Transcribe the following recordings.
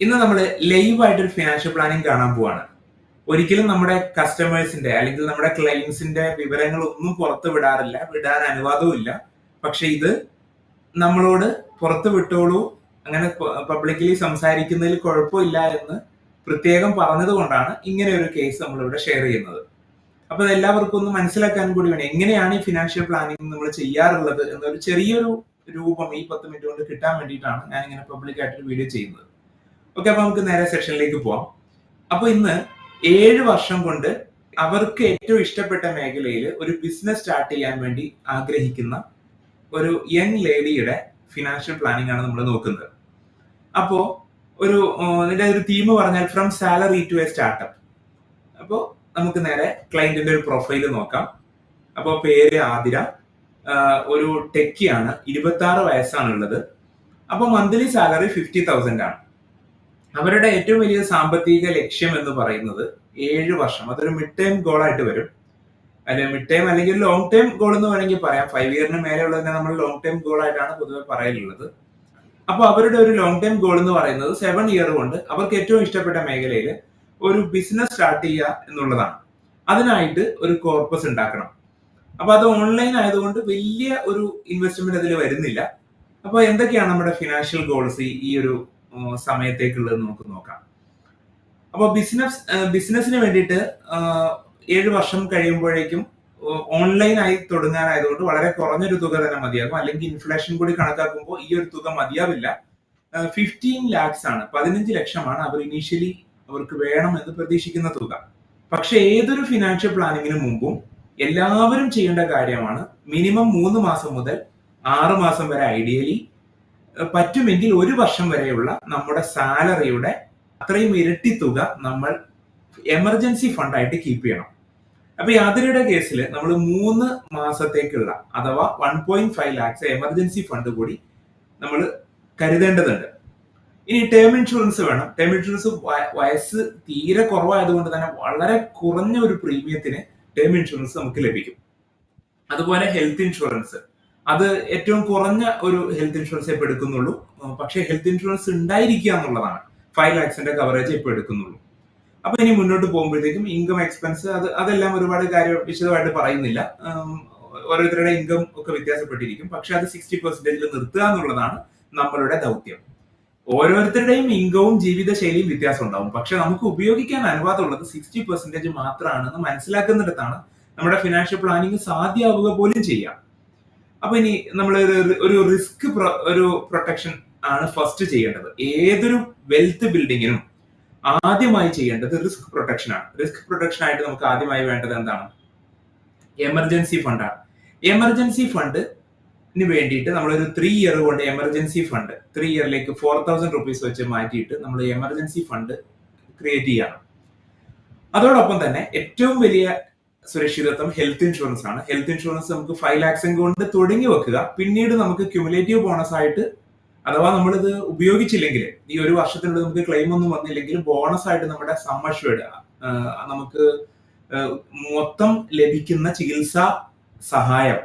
ഇന്ന് നമ്മൾ ലൈവ് ആയിട്ടൊരു ഫിനാൻഷ്യൽ പ്ലാനിങ് കാണാൻ പോവാണ്. ഒരിക്കലും നമ്മുടെ കസ്റ്റമേഴ്സിന്റെ അല്ലെങ്കിൽ നമ്മുടെ ക്ലയൻസിന്റെ വിവരങ്ങൾ ഒന്നും പുറത്ത് വിടാറില്ല വിടാൻ അനുവാദവും ഇല്ല. പക്ഷെ ഇത് നമ്മളോട് പുറത്ത് വിട്ടോളൂ അങ്ങനെ പബ്ലിക്കലി സംസാരിക്കുന്നതിൽ കുഴപ്പമില്ല എന്ന് പ്രത്യേകം പറഞ്ഞതുകൊണ്ടാണ് ഇങ്ങനെ ഒരു കേസ് നമ്മൾ ഇവിടെ ഷെയർ ചെയ്യുന്നത്. അപ്പൊ എല്ലാവർക്കും ഒന്ന് മനസ്സിലാക്കാൻ കൂടി വേണം എങ്ങനെയാണ് ഈ ഫിനാൻഷ്യൽ പ്ലാനിങ് നമ്മൾ ചെയ്യാറുള്ളത് എന്നൊരു ചെറിയൊരു രൂപം ഈ പത്ത് മിനിറ്റ് കൊണ്ട് കിട്ടാൻ വേണ്ടിയിട്ടാണ് ഞാൻ ഇങ്ങനെ പബ്ലിക്കായിട്ടൊരു വീഡിയോ ചെയ്യുന്നത്. ഓക്കെ അപ്പൊ നമുക്ക് നേരെ സെക്ഷനിലേക്ക് പോവാം. അപ്പൊ ഇന്ന് ഏഴ് വർഷം കൊണ്ട് അവർക്ക് ഏറ്റവും ഇഷ്ടപ്പെട്ട മേഖലയിൽ ഒരു ബിസിനസ് സ്റ്റാർട്ട് ചെയ്യാൻ വേണ്ടി ആഗ്രഹിക്കുന്ന ഒരു യങ് ലേഡിയുടെ ഫിനാൻഷ്യൽ പ്ലാനിംഗ് ആണ് നമ്മൾ നോക്കുന്നത്. അപ്പോ ഒരു ഇതിന്റെ ഒരു തീം പറഞ്ഞാൽ from salary to a startup അപ്പോൾ നമുക്ക് നേരെ ക്ലയന്റിന്റെ ഒരു പ്രൊഫൈൽ നോക്കാം. അപ്പോൾ പേര് ആതിര. ഒരു ടെക്കിയാണ് ഇരുപത്തി ആറ് വയസ്സാണുള്ളത്. അപ്പോൾ മന്ത്ലി സാലറി ഫിഫ്റ്റി തൗസൻഡ് ആണ്. അവരുടെ ഏറ്റവും വലിയ സാമ്പത്തിക ലക്ഷ്യം എന്ന് പറയുന്നത് ഏഴ് വർഷം. അതൊരു മിഡ് ടൈം ഗോൾ ആയിട്ട് വരും. അല്ലെ മിഡ് ടൈം അല്ലെങ്കിൽ ലോങ് ടൈം ഗോൾ എന്ന് വേണമെങ്കിൽ പറയാം. ഫൈവ് ഇയറിന് മേലെ ഉള്ളതിനെ നമ്മൾ ലോങ് ടൈം ഗോൾ ആയിട്ടാണ് പൊതുവെ പറയലുള്ളത്. അപ്പൊ അവരുടെ ഒരു ലോങ് ടൈം ഗോൾ എന്ന് പറയുന്നത് സെവൻ ഇയർ കൊണ്ട് അവർക്ക് ഏറ്റവും ഇഷ്ടപ്പെട്ട മേഖലയിൽ ഒരു ബിസിനസ് സ്റ്റാർട്ട് ചെയ്യുക എന്നുള്ളതാണ്. അതിനായിട്ട് ഒരു കോർപ്പസ് ഉണ്ടാക്കണം. അപ്പൊ അത് ഓൺലൈൻ ആയതുകൊണ്ട് വലിയ ഒരു ഇൻവെസ്റ്റ്മെന്റ് അതിൽ വരുന്നില്ല. അപ്പൊ എന്തൊക്കെയാണ് നമ്മുടെ ഫിനാൻഷ്യൽ ഗോൾസ് ഈ ഒരു സമയത്തേക്കുള്ളത് നമുക്ക് നോക്കാം. അപ്പോൾ ബിസിനസ് ബിസിനസ്സിന് വേണ്ടിയിട്ട് ഏഴ് വർഷം കഴിയുമ്പോഴേക്കും ഓൺലൈനായി തുടങ്ങാനായതുകൊണ്ട് വളരെ കുറഞ്ഞൊരു തുക തന്നെ മതിയാകും. അല്ലെങ്കിൽ ഇൻഫ്ലേഷൻ കൂടി കണക്കാക്കുമ്പോൾ ഈ ഒരു തുക മതിയാവില്ല. ഫിഫ്റ്റീൻ ലാക്സ് ആണ്. പതിനഞ്ച് ലക്ഷമാണ് അവർ ഇനീഷ്യലി അവർക്ക് വേണം എന്ന് പ്രതീക്ഷിക്കുന്ന തുക. പക്ഷെ ഏതൊരു ഫിനാൻഷ്യൽ പ്ലാനിങ്ങിന് മുമ്പും എല്ലാവരും ചെയ്യേണ്ട കാര്യമാണ് മിനിമം മൂന്ന് മാസം മുതൽ ആറ് മാസം വരെ ഐഡിയലി പറ്റുമെങ്കിൽ ഒരു വർഷം വരെയുള്ള നമ്മുടെ സാലറിയുടെ അത്രയും ഇരട്ടി തുക നമ്മൾ എമർജൻസി ഫണ്ടായിട്ട് കീപ്പ് ചെയ്യണം. അപ്പൊ ഈ കേസിൽ നമ്മൾ മൂന്ന് മാസത്തേക്കുള്ള അഥവാ one point five lakhs emergency fund കൂടി നമ്മൾ കരുതേണ്ടതുണ്ട്. ഇനി ടേം ഇൻഷുറൻസ് വേണം. ടേം ഇൻഷുറൻസ് വയസ്സ് തീരെ കുറവായതുകൊണ്ട് തന്നെ വളരെ കുറഞ്ഞ ഒരു പ്രീമിയത്തിന് ടേം ഇൻഷുറൻസ് നമുക്ക് ലഭിക്കും. അതുപോലെ ഹെൽത്ത് ഇൻഷുറൻസ് അത് ഏറ്റവും കുറഞ്ഞ ഒരു ഹെൽത്ത് ഇൻഷുറൻസ് ഇപ്പൊ എടുക്കുന്നുള്ളൂ. പക്ഷേ ഹെൽത്ത് ഇൻഷുറൻസ് ഉണ്ടായിരിക്കുക എന്നുള്ളതാണ്. ഫൈവ് ലാക്സിന്റെ കവറേജ് ഇപ്പൊ എടുക്കുന്നുള്ളൂ. അപ്പൊ ഇനി മുന്നോട്ട് പോകുമ്പോഴത്തേക്കും ഇൻകം എക്സ്പെൻസ് അത് അതെല്ലാം ഒരുപാട് കാര്യം വിശദമായിട്ട് പറയുന്നില്ല. ഓരോരുത്തരുടെ ഇൻകം ഒക്കെ വ്യത്യാസപ്പെട്ടിരിക്കും. പക്ഷെ അത് സിക്സ്റ്റി പെർസെന്റേജിൽ നിർത്തുക എന്നുള്ളതാണ് നമ്മളുടെ ദൗത്യം. ഓരോരുത്തരുടെയും ഇൻകവും ജീവിതശൈലിയും വ്യത്യാസം ഉണ്ടാവും. പക്ഷെ നമുക്ക് ഉപയോഗിക്കാൻ അനുവാദമുള്ളത് സിക്സ്റ്റി പെർസെന്റേജ് മാത്രമാണെന്ന് മനസ്സിലാക്കുന്നിടത്താണ് നമ്മുടെ ഫിനാൻഷ്യൽ പ്ലാനിങ് സാധ്യമാവുക പോലും ചെയ്യാം. അപ്പൊ ഇനി നമ്മൾ ഒരു റിസ്ക് ഒരു പ്രൊട്ടക്ഷൻ ആണ് ഫസ്റ്റ് ചെയ്യേണ്ടത്. ഏതൊരു വെൽത്ത് ബിൽഡിങ്ങിനും ആദ്യമായി ചെയ്യേണ്ടത് റിസ്ക് പ്രൊട്ടക്ഷൻ ആണ്. റിസ്ക് പ്രൊട്ടക്ഷൻ ആയിട്ട് നമുക്ക് ആദ്യമായി വേണ്ടത് എന്താണ്? എമർജൻസി ഫണ്ടാണ് എമർജൻസി ഫണ്ട് വേണ്ടിയിട്ട് നമ്മളൊരു ത്രീ ഇയർ കൊണ്ട് എമർജൻസി ഫണ്ട് ത്രീ ഇയറിലേക്ക് ഫോർ തൗസൻഡ് റുപ്പീസ് വെച്ച് മാറ്റിയിട്ട് നമ്മൾ എമർജൻസി ഫണ്ട് ക്രിയേറ്റ് ചെയ്യണം. അതോടൊപ്പം തന്നെ ഏറ്റവും വലിയ സുരക്ഷിതത്വം ഹെൽത്ത് ഇൻഷുറൻസ് ആണ്. ഹെൽത്ത് ഇൻഷുറൻസ് നമുക്ക് ഫൈവ് ലാക്സ് കൊണ്ട് തുടങ്ങി വെക്കുക. പിന്നീട് നമുക്ക് ക്യുമുലേറ്റീവ് ബോണസ് ആയിട്ട് അഥവാ നമ്മളിത് ഉപയോഗിച്ചില്ലെങ്കിൽ ഈ ഒരു വർഷത്തിനുള്ളിൽ നമുക്ക് ക്ലെയിം ഒന്നും വന്നില്ലെങ്കിൽ ബോണസ് ആയിട്ട് നമ്മുടെ സമ്മഷ്വേഡ് നമുക്ക് മൊത്തം ലഭിക്കുന്ന ചികിത്സാ സഹായം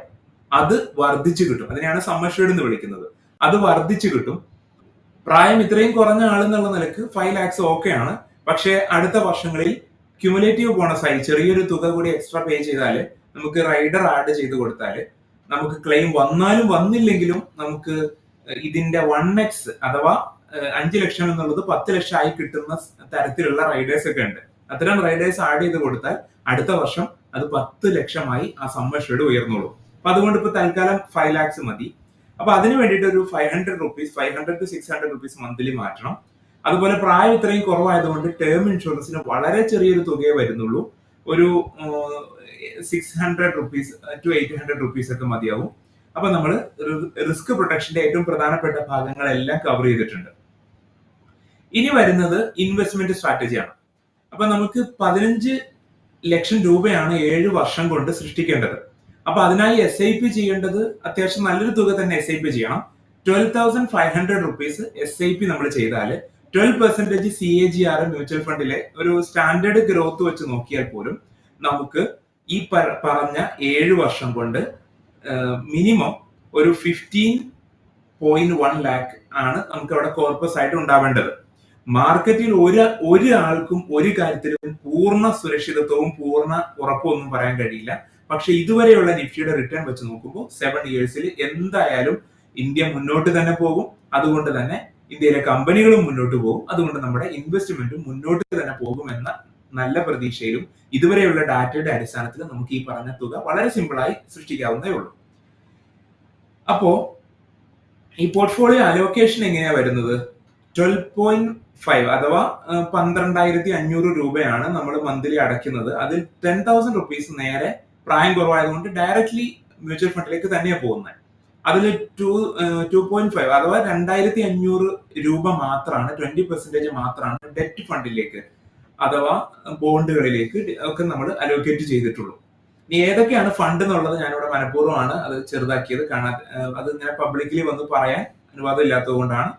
അത് വർദ്ധിച്ചു കിട്ടും. അതിനെയാണ് സമ്മഷ്വേഡ് എന്ന് വിളിക്കുന്നത്. അത് വർദ്ധിച്ചു കിട്ടും. പ്രായം ഇത്രയും കുറഞ്ഞ ആളെന്നുള്ള നിലയ്ക്ക് ഫൈവ് ലാക്സ് ഓക്കെയാണ് പക്ഷേ അടുത്ത വർഷങ്ങളിൽ ക്യുമുലേറ്റീവ് ആയി ചെറിയൊരു തുക കൂടി എക്സ്ട്രാ പേ ചെയ്താൽ നമുക്ക് റൈഡർ ആഡ് ചെയ്ത് കൊടുത്താൽ നമുക്ക് ക്ലെയിം വന്നാലും വന്നില്ലെങ്കിലും നമുക്ക് ഇതിന്റെ വൺ എക്സ് അഥവാ അഞ്ച് ലക്ഷം എന്നുള്ളത് പത്ത് ലക്ഷം ആയി കിട്ടുന്ന തരത്തിലുള്ള റൈഡേഴ്സ് ഒക്കെ ഉണ്ട്. അത്തരം റൈഡേഴ്സ് ആഡ് ചെയ്ത് കൊടുത്താൽ അടുത്ത വർഷം അത് പത്ത് ലക്ഷമായി ആ സമ്മർഷേഡ് ഉയർന്നോളൂ. അപ്പൊ അതുകൊണ്ട് ഇപ്പൊ തൽക്കാലം ഫൈവ് ലാക്സ് മതി. അപ്പൊ അതിന് വേണ്ടിയിട്ട് ഒരു five hundred rupees five hundred to six hundred rupees monthly മാറ്റണം. അതുപോലെ പ്രായം ഇത്രയും കുറവായതുകൊണ്ട് ടേം ഇൻഷുറൻസിന് വളരെ ചെറിയൊരു തുകയെ വരുന്നുള്ളൂ. ഒരു six hundred rupees to eight hundred rupees ഒക്കെ മതിയാവും. അപ്പൊ നമ്മൾ റിസ്ക് പ്രൊട്ടക്ഷന്റെ ഏറ്റവും പ്രധാനപ്പെട്ട ഭാഗങ്ങളെല്ലാം കവർ ചെയ്തിട്ടുണ്ട്. ഇനി വരുന്നത് ഇൻവെസ്റ്റ്മെന്റ് സ്ട്രാറ്റജിയാണ് അപ്പൊ നമുക്ക് പതിനഞ്ച് ലക്ഷം രൂപയാണ് ഏഴ് വർഷം കൊണ്ട് സൃഷ്ടിക്കേണ്ടത്. അപ്പൊ അതിനായി എസ് ഐ പി ചെയ്യേണ്ടത് അത്യാവശ്യം നല്ലൊരു തുക തന്നെ എസ് ഐ പി ചെയ്യണം. Twelve thousand five hundred rupees S I P നമ്മൾ ചെയ്താൽ twelve percentage C A G R mutual ഫണ്ടിലെ ഒരു സ്റ്റാൻഡേർഡ് ഗ്രോത്ത് വെച്ച് നോക്കിയാൽ പോലും നമുക്ക് ഈ പറഞ്ഞ ഏഴ് വർഷം കൊണ്ട് മിനിമം ഒരു ഫിഫ്റ്റീൻ പോയിന്റ് വൺ ലാക്ക് ആണ് നമുക്ക് അവിടെ കോർപ്പസ് ആയിട്ട് ഉണ്ടാവേണ്ടത്. മാർക്കറ്റിൽ ഒരു ഒരാൾക്കും ഒരു കാര്യത്തിലും പൂർണ സുരക്ഷിതത്വവും പൂർണ ഉറപ്പും ഒന്നും പറയാൻ കഴിയില്ല. പക്ഷെ ഇതുവരെയുള്ള നിഫ്റ്റിയുടെ റിട്ടേൺ വെച്ച് നോക്കുമ്പോൾ സെവൻ ഇയേഴ്സിൽ എന്തായാലും ഇന്ത്യ മുന്നോട്ട് തന്നെ പോകും. അതുകൊണ്ട് തന്നെ ഇന്ത്യയിലെ കമ്പനികളും മുന്നോട്ട് പോകും. അതുകൊണ്ട് നമ്മുടെ ഇൻവെസ്റ്റ്മെന്റും മുന്നോട്ട് തന്നെ പോകുമെന്ന നല്ല പ്രതീക്ഷയിലും ഇതുവരെയുള്ള ഡാറ്റയുടെ അടിസ്ഥാനത്തിൽ നമുക്ക് ഈ പറഞ്ഞ തുക വളരെ സിമ്പിളായി സൃഷ്ടിക്കാവുന്നേ ഉള്ളൂ. അപ്പോ ഈ പോർട്ട്ഫോളിയോ അലോക്കേഷൻ എങ്ങനെയാ വരുന്നത്? ട്വൽവ് പോയിന്റ് ഫൈവ് അഥവാ പന്ത്രണ്ടായിരത്തി അഞ്ഞൂറ് രൂപയാണ് നമ്മൾ മന്ത്ലി അടയ്ക്കുന്നത്. അതിൽ ടെൻ തൗസൻഡ് റുപ്പീസ് നേരെ പ്രായം കുറവായതുകൊണ്ട് ഡയറക്ട്ലി മ്യൂച്വൽ ഫണ്ടിലേക്ക് തന്നെയാണ് പോകുന്നത്. അതിൽ ടു ടു പോയിന്റ് ഫൈവ് അഥവാ രണ്ടായിരത്തി അഞ്ഞൂറ് രൂപ മാത്രമാണ് ട്വന്റി പെർസെന്റേജ് മാത്രമാണ് ഡെറ്റ് ഫണ്ടിലേക്ക് അഥവാ ബോണ്ടുകളിലേക്ക് ഒക്കെ നമ്മൾ അലോക്കേറ്റ് ചെയ്തിട്ടുള്ളൂ. ഇനി ഏതൊക്കെയാണ് ഫണ്ട് എന്നുള്ളത് ഞാനിവിടെ മനഃപൂർവമാണ് അത് ചെറുതാക്കിയത് കാണാൻ അത് ഇങ്ങനെ പബ്ലിക്കലി വന്ന് പറയാൻ അനുവാദം കൊണ്ടാണ്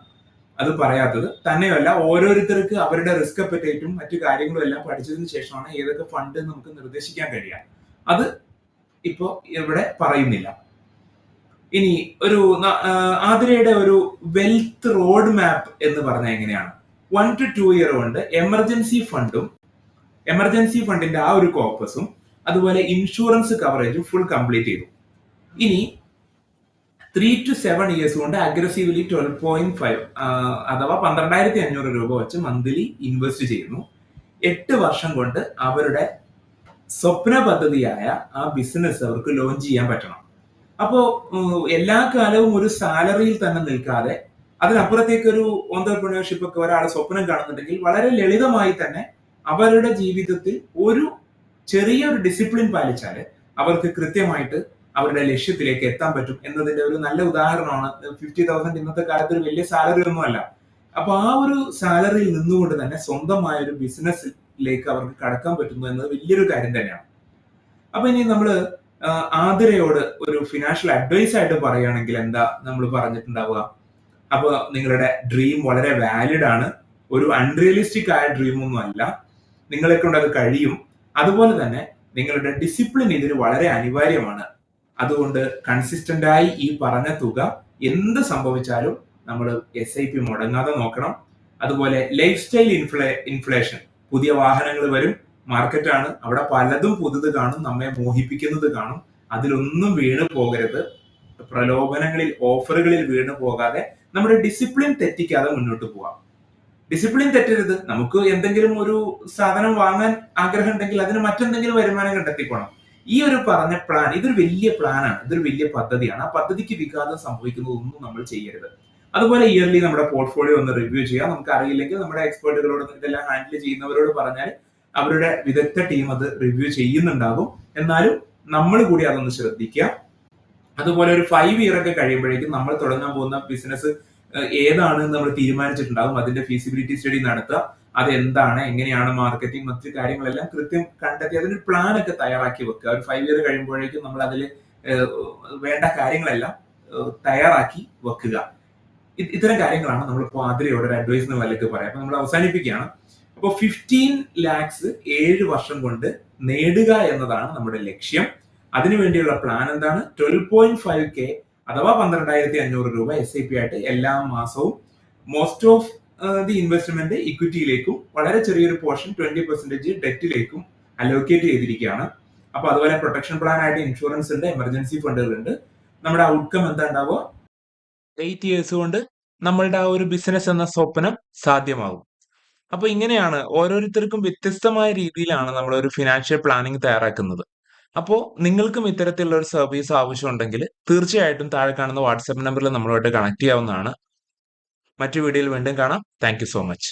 അത് പറയാത്തത്. തന്നെയല്ല ഓരോരുത്തർക്ക് അവരുടെ റിസ്ക് അപ്പറ്റേറ്റും മറ്റു കാര്യങ്ങളും എല്ലാം പഠിച്ചതിന് ശേഷമാണ് ഏതൊക്കെ ഫണ്ട് നമുക്ക് നിർദ്ദേശിക്കാൻ കഴിയുക. അത് ഇപ്പോ ഇവിടെ പറയുന്നില്ല. ഇനി ഒരു ആതിരയുടെ ഒരു വെൽത്ത് റോഡ് മാപ്പ് എന്ന് പറഞ്ഞ എങ്ങനെയാണ്? വൺ ടു ടു ഇയർ കൊണ്ട് എമർജൻസി ഫണ്ടും എമർജൻസി ഫണ്ടിന്റെ ആ ഒരു കോപ്പസും അതുപോലെ ഇൻഷുറൻസ് കവറേജും ഫുൾ കംപ്ലീറ്റ് ചെയ്തു. ഇനി ത്രീ ടു സെവൻ ഇയേഴ്സ് കൊണ്ട് അഗ്രസീവ്ലി ട്വൽവ് പോയിന്റ് ഫൈവ് അഥവാ പന്ത്രണ്ടായിരത്തി അഞ്ഞൂറ് രൂപ വെച്ച് മന്ത്ലി ഇൻവെസ്റ്റ് ചെയ്യുന്നു. എട്ട് വർഷം കൊണ്ട് അവരുടെ സ്വപ്ന പദ്ധതിയായ ആ ബിസിനസ് അവർക്ക് ലോഞ്ച് ചെയ്യാൻ പറ്റണം. അപ്പോ എല്ലാ കാലവും ഒരു സാലറിയിൽ തന്നെ നിൽക്കാതെ അതിനപ്പുറത്തേക്ക് ഒരു ഓന്തർപ്രണർഷിപ്പ് ഒക്കെ ഒരാളെ സ്വപ്നം കാണുന്നുണ്ടെങ്കിൽ വളരെ ലളിതമായി തന്നെ അവരുടെ ജീവിതത്തിൽ ഒരു ചെറിയൊരു ഡിസിപ്ലിൻ പാലിച്ചാൽ അവർക്ക് കൃത്യമായിട്ട് അവരുടെ ലക്ഷ്യത്തിലേക്ക് എത്താൻ പറ്റും എന്നതിന്റെ ഒരു നല്ല ഉദാഹരണമാണ്. ഫിഫ്റ്റി തൗസൻഡ് ഇന്നത്തെ കാലത്ത് ഒരു വലിയ സാലറി ഒന്നുമല്ല. അപ്പൊ ആ ഒരു സാലറിയിൽ നിന്നുകൊണ്ട് തന്നെ സ്വന്തമായ ഒരു ബിസിനസ്സിലേക്ക് അവർക്ക് കടക്കാൻ പറ്റുന്നു എന്നത് വലിയൊരു കാര്യം തന്നെയാണ്. അപ്പൊ ഇനി നമ്മൾ ആതിരയോട് ഒരു ഫിനാൻഷ്യൽ അഡ്വൈസ് ആയിട്ട് പറയുകയാണെങ്കിൽ എന്താ നമ്മൾ പറഞ്ഞിട്ടുണ്ടാവുക? അപ്പൊ നിങ്ങളുടെ ഡ്രീം വളരെ വാലിഡ് ആണ്. ഒരു അൺറിയലിസ്റ്റിക് ആയ ഡ്രീം ഒന്നും അല്ല. നിങ്ങളെ കൊണ്ട് അത് കഴിയും. അതുപോലെ തന്നെ നിങ്ങളുടെ ഡിസിപ്ലിൻ ഇതിന് വളരെ അനിവാര്യമാണ്. അതുകൊണ്ട് കൺസിസ്റ്റന്റ് ആയി ഈ പറഞ്ഞ തുക എന്ത് സംഭവിച്ചാലും നമ്മൾ എസ് ഐ പി മുടങ്ങാതെ നോക്കണം. അതുപോലെ ലൈഫ് സ്റ്റൈൽ ഇൻഫ്ലേ ഇൻഫ്ലേഷൻ പുതിയ വാഹനങ്ങൾ വരും. മാർക്കറ്റാണ് അവിടെ പലതും പുതുത് കാണും നമ്മെ മോഹിപ്പിക്കുന്നത് കാണും. അതിലൊന്നും വീണു പോകരുത്. പ്രലോഭനങ്ങളിൽ ഓഫറുകളിൽ വീണു പോകാതെ നമ്മുടെ ഡിസിപ്ലിൻ തെറ്റിക്കാതെ മുന്നോട്ട് പോവാം. ഡിസിപ്ലിൻ തെറ്റരുത്. നമുക്ക് എന്തെങ്കിലും ഒരു സാധനം വാങ്ങാൻ ആഗ്രഹം ഉണ്ടെങ്കിൽ അതിന് മറ്റെന്തെങ്കിലും വരുമാനം കണ്ടെത്തിക്കോണം. ഈ ഒരു പറഞ്ഞ പ്ലാൻ ഇതൊരു വലിയ പ്ലാനാണ് ഇതൊരു വലിയ പദ്ധതിയാണ്. ആ പദ്ധതിക്ക് വിഘാതം സംഭവിക്കുന്നതൊന്നും നമ്മൾ ചെയ്യരുത്. അതുപോലെ ഇയർലി നമ്മുടെ പോർട്ട്ഫോളിയോ ഒന്ന് റിവ്യൂ ചെയ്യാം. നമുക്ക് അറിയില്ലെങ്കിൽ നമ്മുടെ എക്സ്പേർട്ടുകളോട് ഇതെല്ലാം ഹാൻഡിൽ ചെയ്യുന്നവരോട് പറഞ്ഞാൽ അവരുടെ വിദഗ്ധ ടീം അത് റിവ്യൂ ചെയ്യുന്നുണ്ടാകും. എന്നാലും നമ്മൾ കൂടി അതൊന്ന് ശ്രദ്ധിക്കുക. അതുപോലെ ഒരു ഫൈവ് ഇയർ ഒക്കെ കഴിയുമ്പോഴേക്കും നമ്മൾ തുടങ്ങാൻ പോകുന്ന ബിസിനസ് ഏതാണ് നമ്മൾ തീരുമാനിച്ചിട്ടുണ്ടാകും. അതിന്റെ ഫീസിബിലിറ്റി സ്റ്റഡി നടത്തുക. അത് എന്താണ് എങ്ങനെയാണ് മാർക്കറ്റിംഗ് മറ്റു കാര്യങ്ങളെല്ലാം കൃത്യം കണ്ടെത്തി അതിന് പ്ലാൻ ഒക്കെ തയ്യാറാക്കി വെക്കുക. ഒരു ഫൈവ് ഇയർ കഴിയുമ്പോഴേക്കും നമ്മൾ അതിൽ വേണ്ട കാര്യങ്ങളെല്ലാം തയ്യാറാക്കി വെക്കുക. ഇത്തരം കാര്യങ്ങളാണ് നമ്മൾ ആതിരയോട് ഒരു അഡ്വൈസ് എന്ന നിലയ്ക്ക് പറയാം. അപ്പൊ നമ്മൾ അവസാനിപ്പിക്കുകയാണ്. അപ്പോൾ ഫിഫ്റ്റീൻ ലാക്സ് ഏഴ് വർഷം കൊണ്ട് നേടുക എന്നതാണ് നമ്മുടെ ലക്ഷ്യം. അതിനുവേണ്ടിയുള്ള പ്ലാൻ എന്താണ്? ട്വൽവ് പോയിന്റ് ഫൈവ് കെ അഥവാ പന്ത്രണ്ടായിരത്തി അഞ്ഞൂറ് രൂപ എസ് ഐ പി ആയിട്ട് എല്ലാ മാസവും മോസ്റ്റ് ഓഫ് ദി ഇൻവെസ്റ്റ്മെന്റ് ഇക്വിറ്റിയിലേക്കും വളരെ ചെറിയൊരു പോർഷൻ ട്വന്റി പെർസെന്റേജ് ഡെറ്റിലേക്കും അലോക്കേറ്റ് ചെയ്തിരിക്കുകയാണ്. അപ്പൊ അതുപോലെ പ്രൊട്ടക്ഷൻ പ്ലാൻ ആയിട്ട് ഇൻഷുറൻസ് ഉണ്ട് എമർജൻസി ഫണ്ടുകളുണ്ട് നമ്മുടെ ഔട്ട്കം എന്താ ഉണ്ടാവുക? എയ്റ്റ് ഇയേഴ്സ് കൊണ്ട് നമ്മളുടെ ആ ഒരു ബിസിനസ് എന്ന സ്വപ്നം സാധ്യമാകും അപ്പൊ ഇങ്ങനെയാണ് ഓരോരുത്തർക്കും വ്യത്യസ്തമായ രീതിയിലാണ് നമ്മൾ ഒരു ഫിനാൻഷ്യൽ പ്ലാനിങ് തയ്യാറാക്കുന്നത്. അപ്പോൾ നിങ്ങൾക്കും ഇത്തരത്തിലുള്ള ഒരു സർവീസ് ആവശ്യമുണ്ടെങ്കിൽ തീർച്ചയായിട്ടും താഴെ കാണുന്ന വാട്സാപ്പ് നമ്പറിൽ നമ്മളുമായിട്ട് കണക്ട് ചെയ്യാവുന്നതാണ്. മറ്റു വീഡിയോയിൽ വീണ്ടും കാണാം. Thank so much